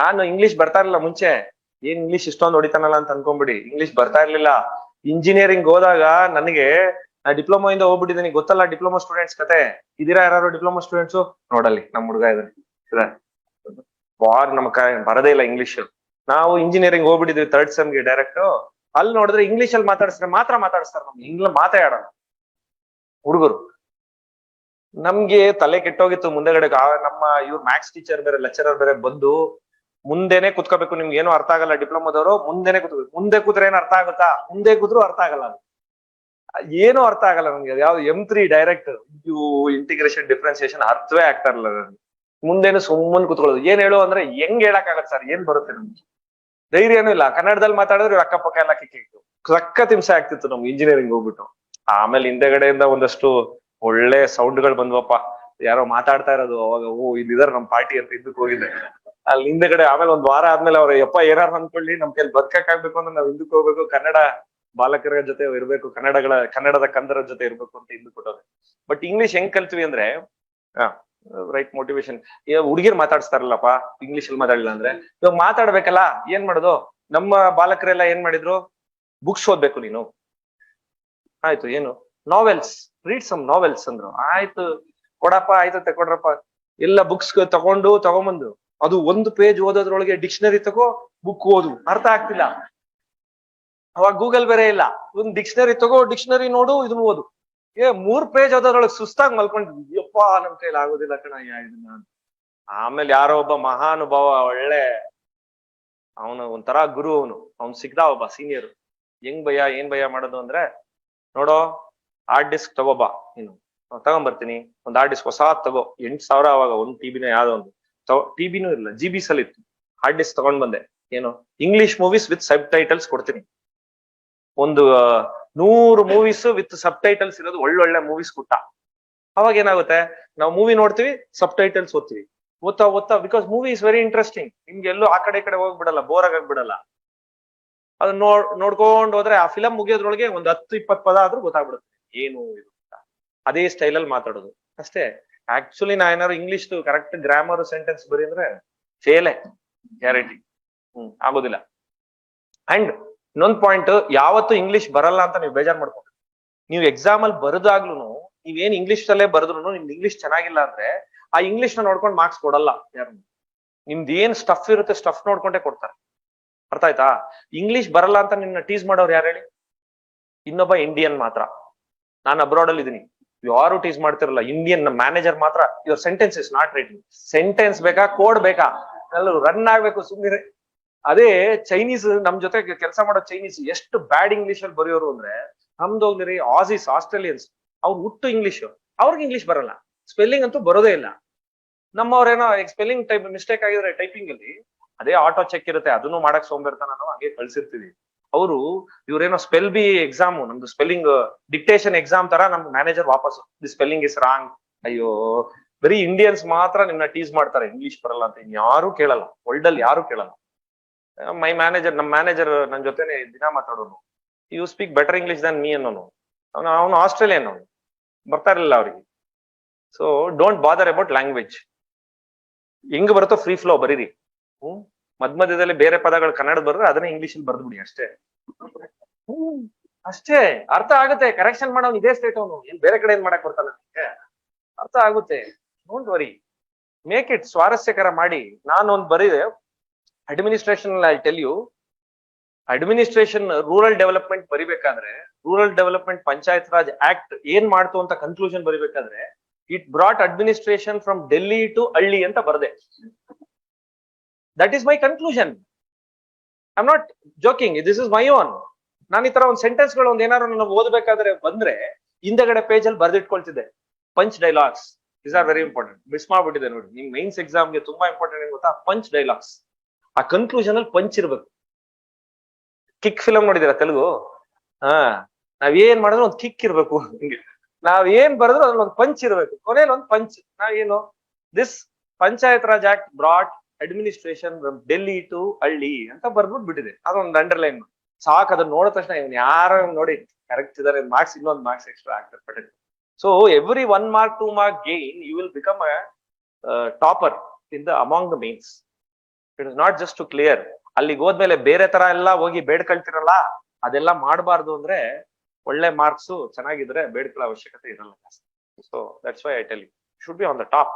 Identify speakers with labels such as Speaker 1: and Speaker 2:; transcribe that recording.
Speaker 1: ನಾನು ಇಂಗ್ಲಿಷ್ ಬರ್ತಾ ಇರಲಿಲ್ಲ ಮುಂಚೆ. ಏನ್ ಇಂಗ್ಲಿಷ್ ಇಷ್ಟೊಂದು ಹೊಡಿತಾನಲ್ಲ ಅಂತ ಅನ್ಕೊಂಡ್ಬಿಡಿ. ಇಂಗ್ಲಿಷ್ ಬರ್ತಾ ಇರ್ಲಿಲ್ಲ. ಇಂಜಿನಿಯರಿಂಗ್ ಹೋದಾಗ ನನಗೆ, ನಾ ಡಿಪ್ಲೊಮಾ ಇಂದ ಹೋಗ್ಬಿಟ್ಟಿದ್ದೀನಿ. ಗೊತ್ತಲ್ಲ ಡಿಪ್ಲೊಮಾ ಸ್ಟೂಡೆಂಟ್ಸ್ ಕತೆ. ಇದೀರಾ ಯಾರು ಡಿಪ್ಲೊಮಾ ಸ್ಟೂಡೆಂಟ್ಸ್ ನೋಡಲ್ಲಿ, ನಮ್ ಹುಡುಗ ಇದಾನೆ. ಬಾರ್ ನಮ್ ಬರದೇ ಇಲ್ಲ ಇಂಗ್ಲಿಷ್ ನಾವು ಇಂಜಿನಿಯರಿಂಗ್ ಹೋಗ್ಬಿಟ್ಟಿದ್ವಿ ಥರ್ಡ್ ಸೆಮ್ಗೆ ಡೈರೆಕ್ಟ್ ಅಲ್ಲಿ ನೋಡಿದ್ರೆ ಇಂಗ್ಲಿಷ್ ಅಲ್ಲಿ ಮಾತಾಡಿಸ್ತಾರೆ ಮಾತ್ರ ಮಾತಾಡಿಸ್ತಾರೆ ನಮ್ಗೆ. ಇಂಗ್ಲ ಮಾತಾಡೋಣ ಹುಡುಗರು. ನಮ್ಗೆ ತಲೆ ಕೆಟ್ಟೋಗಿತ್ತು ಮುಂದೆಗಡೆ. ನಮ್ಮ ಇವ್ರ ಮ್ಯಾಥ್ಸ್ ಟೀಚರ್ ಬೇರೆ ಲೆಕ್ಚರರ್ ಬೇರೆ ಬಂದು ಮುಂದೆನೆ ಕುತ್ಕೋಬೇಕು, ನಿಮ್ಗೆ ಏನು ಅರ್ಥ ಆಗಲ್ಲ ಡಿಪ್ಲೊಮಾದವರು, ಮುಂದೆನೆ ಕುತ್ಕೋಬೇಕು. ಮುಂದೆ ಕೂತ್ರೆ ಏನ್ ಅರ್ಥ ಆಗುತ್ತಾ? ಮುಂದೆ ಕೂತ್ರು ಅರ್ಥ ಆಗಲ್ಲ. ಏನು ಅರ್ಥ ಆಗಲ್ಲ ನಮ್ಗೆ ಯಾವ್ದು M three direct you integration differentiation ಅರ್ಥವೇ ಆಗ್ತಾ ಇರಲ್ಲ ನನ್ಗೆ ಮುಂದೇನು ಸುಮ್ಮನೆ ಕುತ್ಕೊಳ್ಳೋದು. ಏನ್ ಹೇಳು ಅಂದ್ರೆ ಹೆಂಗ್ ಹೇಳಕ್ ಸರ್? ಏನ್ ಬರುತ್ತೆ ನಮ್ಗೆ? ಧೈರ್ಯನೂ ಇಲ್ಲ. ಕನ್ನಡದಲ್ಲಿ ಮಾತಾಡಿದ್ರೆ ಅಕ್ಕಪಕ್ಕ ಎಲ್ಲ ಕಿಕ್ಕಿತ್ತು ಸಖತ್ ಹಿಂಸೆ ಆಗ್ತಿತ್ತು ನಮ್ಗೆ ಇಂಜಿನಿಯರಿಂಗ್ ಹೋಗ್ಬಿಟ್ಟು. ಆಮೇಲೆ ಹಿಂದೆಗಡೆಯಿಂದ ಒಂದಷ್ಟು ಒಳ್ಳೆ ಸೌಂಡ್ಗಳು ಬಂದ್ವಪ್ಪ. ಯಾರೋ ಮಾತಾಡ್ತಾ ಇರೋದು ಅವಾಗ, ಓ, ಇಲ್ಲಿದಾರೆ ನಮ್ ಪಾರ್ಟಿ ಅಂತ ಹಿಂದಕ್ಕೆ ಹೋಗಿದ್ದೆ. ಅಲ್ಲಿ ಹಿಂದೆಗಡೆ ಆಮೇಲೆ ಒಂದ್ ವಾರ ಆದ್ಮೇಲೆ ಅವ್ರ, ಯಪ್ಪ, ಏನಾರು ಅನ್ಕೊಳ್ಳಿ, ನಮ್ ಕೈಲಿ ಬದುಕಕ್ಕಾಗ್ಬೇಕು ಅಂದ್ರೆ ನಾವ್ ಹಿಂದಕ್ಕೆ ಹೋಗ್ಬೇಕು. ಕನ್ನಡ ಬಾಲಕರ ಜೊತೆ ಇರ್ಬೇಕು, ಕನ್ನಡಗಳ, ಕನ್ನಡದ ಕಂದರ ಜೊತೆ ಇರ್ಬೇಕು ಅಂತ ಹಿಂದ್ ಕೊಟ್ಟವ್ರೆ. ಬಟ್ ಇಂಗ್ಲಿಷ್ ಹೆಂಗ್ ಕಲ್ತ್ವಿ ಅಂದ್ರೆ ರೈಟ್ ಮೋಟಿವೇಶನ್ ಹುಡುಗಿರ್ ಮಾತಾಡ್ಸ್ತಾರಲ್ಲಪ್ಪ ಇಂಗ್ಲಿಷ್ ಅಲ್ಲಿ ಮಾತಾಡಿಲ್ಲ ಅಂದ್ರೆ, ಇವಾಗ ಮಾತಾಡ್ಬೇಕಲ್ಲ, ಏನ್ ಮಾಡೋದು? ನಮ್ಮ ಬಾಲಕರೆಲ್ಲ ಏನ್ ಮಾಡಿದ್ರು? ಬುಕ್ಸ್ ಓದ್ಬೇಕು ನೀನು. ಆಯ್ತು, ಏನು? ನಾವೆಲ್ಸ್ ರೀಡ್ ಸಮ್ ನಾವೆಲ್ಸ್ ಅಂದ್ರು. ಆಯ್ತು, ಕೊಡಪ್ಪ, ಆಯ್ತು ತಕೊಡ್ರಪ್ಪ ಎಲ್ಲ ಬುಕ್ಸ್ ತಗೊಂಡು ತಗೊಂಬಂದು ಅದು ಒಂದು ಪೇಜ್ ಓದೋದ್ರೊಳಗೆ ಡಿಕ್ಷನರಿ ತಗೋ ಬುಕ್ ಓದು. ಅರ್ಥ ಆಗ್ತಿಲ್ಲ. ಅವಾಗ ಗೂಗಲ್ ಬೇರೆ ಇಲ್ಲ. ಒಂದು ಡಿಕ್ಷನರಿ ತಗೋ ಡಿಕ್ಷನರಿ ನೋಡು, ಇದನ್ನ ಓದು. ಏ, ಮೂರ್ ಪೇಜ್ ಓದೋದ್ರೊಳಗೆ ಸುಸ್ತಾಗಿ ಮಲ್ಕೊಂಡಿದ್ವಿ. ಯಪ್ಪ, ನಮ್ ಕೈಲಿ ಆಗೋದಿಲ್ಲ ಕಣಯ್ಯ ಇದನ್ನ. ಆಮೇಲೆ ಯಾರೋ ಒಬ್ಬ ಮಹಾನುಭಾವ, ಒಳ್ಳೆ ಅವನು ಒಂಥರ ಗುರು ಅವನು. ಅವ್ನ್ ಸಿಗ್ದ ಒಬ್ಬ ಸೀನಿಯರ್ ಹೆಂಗ್ ಭಯ, ಏನ್ ಭಯ ಮಾಡೋದು ಅಂದ್ರೆ, ನೋಡೋ ಹಾರ್ಡ್ ಡಿಸ್ಕ್ ತಗೋಬಾ ನಾನ್. ತಗೊಂಬರ್ತೀನಿ. ಒಂದ್ ಹಾರ್ಡ್ ಡಿಸ್ಕ್ ಹೊಸ ತಗೋ. ಎಂಟ್ ಸಾವಿರ ಅವಾಗ ಒಂದ್ ಟಿಬಿನ ಯಾವ್ದೋ ಒಂದು. ಟಿಬಿನೂ ಇಲ್ಲ ಜಿ ಬಿ ಸಲ್ ಇತ್ತು. ಹಾರ್ಡ್ ಡಿಸ್ಕ್ ತಗೊಂಡ್ ಬಂದೆ. ಏನು English movies with subtitles ಕೊಡ್ತೀನಿ. ಒಂದು ನೂರು ಮೂವೀಸ್ ವಿತ್ ಸಬ್ ಟೈಟಲ್ಸ್ ಇರೋದು ಒಳ್ಳೊಳ್ಳೆ ಮೂವೀಸ್ ಕೊಟ್ಟ. ಅವಾಗ ಏನಾಗುತ್ತೆ? ನಾವು ಮೂವಿ ನೋಡ್ತೀವಿ ಸಬ್ ಟೈಟಲ್ಸ್ ಓದ್ತೀವಿ. ಓದ್ತಾ ಓದ್ತಾ because movie is very interesting ನಿಮ್ಗೆ ಎಲ್ಲೂ ಆ ಕಡೆ ಕಡೆ ಹೋಗ್ಬಿಡಲ್ಲ ಬೋರ್ ಆಗ್ಬಿಡಲ್ಲ ಅದನ್ನ ನೋಡ್, ನೋಡ್ಕೊಂಡು ಹೋದ್ರೆ ಆ ಫಿಲಂ ಮುಗಿಯೋದ್ರೊಳಗೆ ಒಂದ್ ಹತ್ತು ಇಪ್ಪತ್ ಪದ ಆದ್ರೂ ಗೊತ್ತಾಗ್ಬಿಡುತ್ತೆ. ಏನು ಇದು ಅದೇ ಸ್ಟೈಲ್ ಅಲ್ಲಿ ಮಾತಾಡೋದು. ಅಷ್ಟೇ. ಆಕ್ಚುಲಿ ನಾ ಏನಾದ್ರು ಇಂಗ್ಲಿಷ್ ಕರೆಕ್ಟ್ ಗ್ರಾಮರ್ ಸೆಂಟೆನ್ಸ್ ಬರೀಂದ್ರೆ ಅಂದ್ರೆ ಫೇಲೆ ಗ್ಯಾರಂಟಿ ಹ್ಮ್. ಆಗೋದಿಲ್ಲ. ಅಂಡ್ ಇನ್ನೊಂದು ಪಾಯಿಂಟ್ ಯಾವತ್ತು ಇಂಗ್ಲಿಷ್ ಬರಲ್ಲ ಅಂತ ನೀವು ಬೇಜಾರ್ ಮಾಡ್ಕೊಂಡು ನೀವು ಎಕ್ಸಾಮ್ ಅಲ್ಲಿ ಬರದಾಗ್ಲೂ ನೀವೇನ್ ಇಂಗ್ಲಿಷ್ ಅಲ್ಲೇ ಬರೆದ್ರು ನಿಮ್ದು ಇಂಗ್ಲಿಷ್ ಚೆನ್ನಾಗಿಲ್ಲ ಅಂದ್ರೆ ಆ ಇಂಗ್ಲಿಷ್ನ ನೋಡ್ಕೊಂಡು ಮಾರ್ಕ್ಸ್ ಕೊಡಲ್ಲ ಯಾರು. ನಿಮ್ದು ಏನ್ ಸ್ಟಫ್ ಇರುತ್ತೆ ಸ್ಟಫ್ ನೋಡ್ಕೊಂಡೇ ಕೊಡ್ತಾರೆ. ಅರ್ಥ ಆಯ್ತಾ? ಇಂಗ್ಲಿಷ್ ಬರಲ್ಲ ಅಂತ ನಿನ್ನ ಟೀಸ್ ಮಾಡೋರು ಯಾರು ಹೇಳಿ? ಇನ್ನೊಬ್ಬ ಇಂಡಿಯನ್ ಮಾತ್ರ. ನಾನು ಅಬ್ರಾಡ್ ಅಲ್ಲಿ ಇದೀನಿ ಯಾರು ಟೀಸ್ ಮಾಡ್ತಿರಲ್ಲ. ಇಂಡಿಯನ್ ಮ್ಯಾನೇಜರ್ ಮಾತ್ರ your sentence is not writing sentence ಬೇಕಾ ಕೋಡ್ ಬೇಕಾ? ಎಲ್ಲರೂ ರನ್ ಆಗ್ಬೇಕು ಸುಮ್ಮನೆ ಅದೇ ಚೈನೀಸ್ ನಮ್ ಜೊತೆ ಕೆಲಸ ಮಾಡೋ ಚೈನೀಸ್ ಎಷ್ಟು ಬ್ಯಾಡ್ ಇಂಗ್ಲಿಷ್ ಅಲ್ಲಿ ಬರೆಯೋರು ಅಂದ್ರೆ, ನಮ್ದು ಹೋಗ್ಲಿರಿ ಆಸಿಸ್ ಆಸ್ಟ್ರೇಲಿಯನ್ಸ್ ಅವ್ರು ಹುಟ್ಟು ಇಂಗ್ಲಿಷ್ ಅವ್ರಿಗೆ ಇಂಗ್ಲಿಷ್ ಬರಲ್ಲ. ಸ್ಪೆಲ್ಲಿಂಗ್ ಅಂತೂ ಬರೋದೇ ಇಲ್ಲ. ನಮ್ಮವ್ರೇನೋ ಸ್ಪೆಲ್ಲಿಂಗ್ ಟೈಪ್ ಮಿಸ್ಟೇಕ್ ಆಗಿದ್ರೆ ಟೈಪಿಂಗ್ ಅಲ್ಲಿ, ಅದೇ ಆಟೋ ಚೆಕ್ ಇರುತ್ತೆ. ಅದನ್ನು ಮಾಡಕ್ ಸೋಂಬೇರ್ತಾನ ನಾವು ಹಂಗೆ ಕಳ್ಸಿರ್ತೀವಿ. ಅವರು ಇವ್ರೇನೋ ಸ್ಪೆಲ್ ಬಿ ಎಕ್ಸಾಮ್ ನಮ್ದು ಸ್ಪೆಲ್ಲಿಂಗ್ ಡಿಕ್ಟೇಷನ್ ಎಕ್ಸಾಮ್ ತರ ನಮ್ ಮ್ಯಾನೇಜರ್ ವಾಪಸ್ ದಿ ಸ್ಪೆಲ್ಲಿಂಗ್ ಇಸ್ ರಾಂಗ್ ಅಯ್ಯೋ, ಬರೀ ಇಂಡಿಯನ್ಸ್ ಮಾತ್ರ ನಿಮ್ನ ಟೀಸ್ ಮಾಡ್ತಾರೆ ಇಂಗ್ಲಿಷ್ ಬರಲ್ಲ ಅಂತ ಯಾರು ಕೇಳಲ್ಲ ವರ್ಲ್ಡ್ ಅಲ್ಲಿ ಯಾರು ಕೇಳಲ್ಲ. ಮೈ ಮ್ಯಾನೇಜರ್ ನಮ್ ಮ್ಯಾನೇಜರ್ ನನ್ನ ಜೊತೆನೆ ದಿನ ಮಾತಾಡೋನು. You speak better English than me ಅನ್ನೋನು. ಅವನು ಅವನು ಆಸ್ಟ್ರೇಲಿಯನ್ ಅವನು. ಬರ್ತಾ ಇರಲಿಲ್ಲ ಅವ್ರಿಗೆ. So don't bother about language ಹೆಂಗ್ ಬರುತ್ತೋ ಫ್ರೀ ಫ್ಲೋ ಬರೀರಿ. ಹ್ಮ್? ಮಧ್ಯ ಮಧ್ಯದಲ್ಲಿ ಬೇರೆ ಪದಗಳು ಕನ್ನಡ ಬರೆದ್ರೆ ಅದನ್ನ ಇಂಗ್ಲಿಷ್ ಅಲ್ಲಿ ಬರ್ದ್ಬಿಡಿ ಅಷ್ಟೇ. ಅಷ್ಟೇ, ಅರ್ಥ ಆಗುತ್ತೆ. ಕರೆಕ್ಷನ್ ಮಾಡೋನು ಇದೇ ಸ್ಟೇಟ್ ಅವನು. ಏನ್ ಬೇರೆ ಕಡೆ ಏನ್ ಮಾಡಕ್ ಬರ್ತಾನೆ? ಅರ್ಥ ಆಗುತ್ತೆ. ಡೋಂಟ್ ವರಿ ಮೇಕ್ ಇಟ್ ಸ್ವಾರಸ್ಯಕರ ಮಾಡಿ. ನಾನು ಒಂದು ಬರೀದೆ. Administration I tell you administration rural development ಬರಿಬೇಕಾದ್ರೆ rural development panchayat raj act ಏನ್ ಮಾಡ್ತು ಅಂತ conclusion ಬರಿಬೇಕಾದ್ರೆ it brought administration from Delhi to ಹಳ್ಳಿ ಅಂತ ಬರ್ದೆ. That is my conclusion I not joking this is my own ನಾನು ಈ ತರ ಒಂದು ಸೆಂಟೆನ್ಸ್ಗಳು ಒಂದ್ ಏನಾದ್ರು ನಾನು ಓದ್ಬೇಕಾದ್ರೆ ಬಂದ್ರೆ ಹಿಂದಗಡೆ ಪೇಜ್ ಅಲ್ಲಿ ಬರ್ದಿಟ್ಕೊಳ್ತಿದ್ದೆ. Punch dialogues is are very important miss ಮಾಡ್ಬಿಟ್ಟಿದೆ ನೋಡಿ. ನಿಮ್ ಮೈನ್ಸ್ ಎಕ್ಸಾಮ್ಗೆ ತುಂಬಾ ಇಂಪಾರ್ಟೆಂಟ್ ಏನ್ ಗೊತ್ತಾ? ಪಂಚ್ ಡೈಲಾಗ್ಸ್ ಆ ಕನ್ಕ್ಲೂಷನ್ ಅಲ್ಲಿ ಪಂಚ್ ಇರ್ಬೇಕು. ಕಿಕ್ ಫಿಲಂ ನೋಡಿದಿರ ತೆಲುಗು? ಹಾ. ನಾವ್ ಏನ್ ಮಾಡಿದ್ರು ಒಂದ್ ಕಿಕ್ ಇರ್ಬೇಕು ನಾವ್ ಏನ್ ಬರೆದ್ರು ಅದ್ರಲ್ಲಿ ಒಂದ್ ಪಂಚ್ ಇರ್ಬೇಕು. ಕೊನೆಯಲ್ಲಿ ಒಂದ್ ಪಂಚ್ ನಾವೇನು this panchayat raj act brought administration Delhi to ಹಳ್ಳಿ ಅಂತ ಬರ್ಬಿಟ್ಟು ಬಿಟ್ಟಿದೆ. ಅದೊಂದು ಅಂಡರ್ಲೈನ್ ಸಾಕ್ ಅದನ್ನ ನೋಡಿದ ತಕ್ಷಣ ಇವನ್ ಯಾರ ನೋಡಿ ಕರೆಕ್ಟ್ ಇದಾರೆ ಮಾರ್ಕ್ಸ್ ಇನ್ನೊಂದು ಮಾರ್ಕ್ಸ್ ಎಕ್ಸ್ಟ್ರಾ ಆಗ್ತಾರೆ Patel so every one mark two mark gain you will become a topper in the among the means it is not just to clear ಅಲ್ಲಿಗೆ ಹೋದ್ಮೇಲೆ ಬೇರೆ ತರ ಎಲ್ಲ ಹೋಗಿ ಬೇಡ್ಕೊಳ್ತಿರಲ್ಲ, ಅದೆಲ್ಲ ಮಾಡಬಾರ್ದು ಅಂದ್ರೆ ಒಳ್ಳೆ ಮಾರ್ಕ್ಸ್ ಚೆನ್ನಾಗಿದ್ರೆ ಬೇಡ್ಕೊಳ್ಳೋ ಅವಶ್ಯಕತೆ ಇರಲ್ಲ so that's why I tell you should be on the top